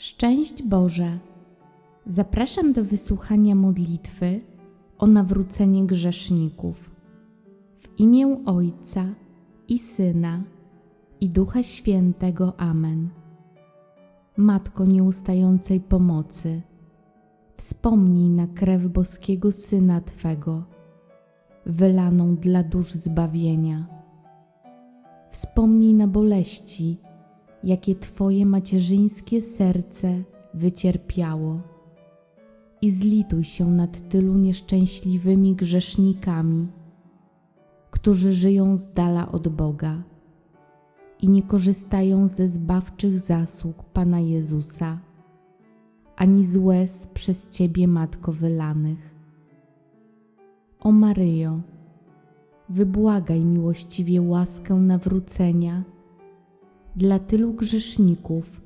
Szczęść Boże! Zapraszam do wysłuchania modlitwy o nawrócenie grzeszników. W imię Ojca i Syna i Ducha Świętego. Amen. Matko nieustającej pomocy, wspomnij na krew boskiego Syna Twego, wylaną dla dusz zbawienia. Wspomnij na boleści, jakie Twoje macierzyńskie serce wycierpiało. I zlituj się nad tylu nieszczęśliwymi grzesznikami, którzy żyją z dala od Boga i nie korzystają ze zbawczych zasług Pana Jezusa, ani z łez przez Ciebie, Matko, wylanych. O Maryjo, wybłagaj miłościwie łaskę nawrócenia dla tylu grzeszników,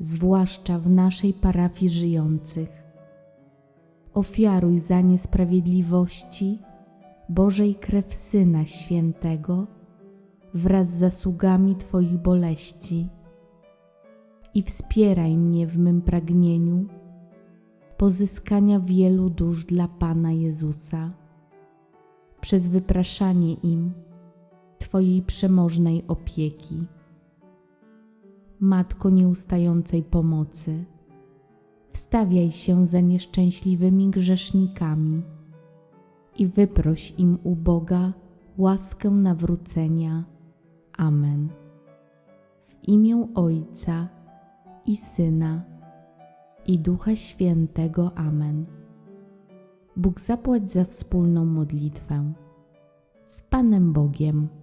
zwłaszcza w naszej parafii żyjących. Ofiaruj za niesprawiedliwości Bożej krew Syna Świętego wraz z zasługami Twoich boleści i wspieraj mnie w mym pragnieniu pozyskania wielu dusz dla Pana Jezusa przez wypraszanie im Twojej przemożnej opieki. Matko nieustającej pomocy, wstawiaj się za nieszczęśliwymi grzesznikami i wyproś im u Boga łaskę nawrócenia. Amen. W imię Ojca i Syna i Ducha Świętego. Amen. Bóg zapłać za wspólną modlitwę. Z Panem Bogiem.